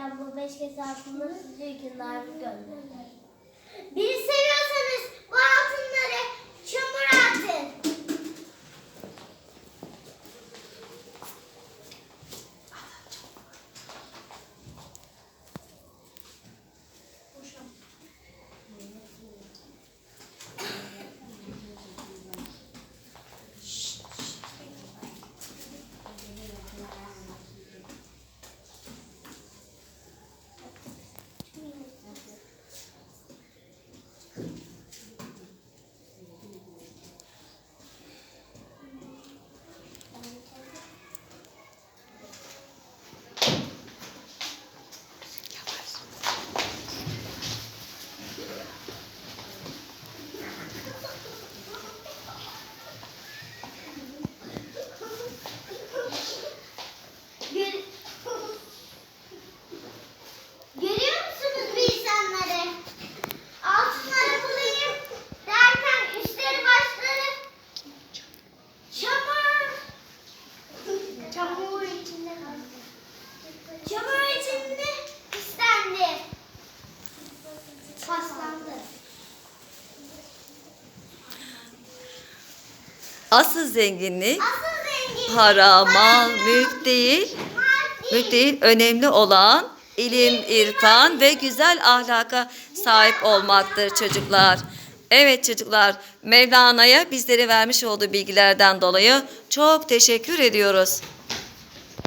ben bu beş kez altında sizi yükümler gönderdim. Beni seviyorsanız Asıl zenginlik Asıl para, mal, mülk değil. Mülk değil. Önemli olan ilim, irfan ve güzel ahlaka sahip olmaktır çocuklar. Evet çocuklar, Mevlana'ya bizlere vermiş olduğu bilgilerden dolayı çok teşekkür ediyoruz.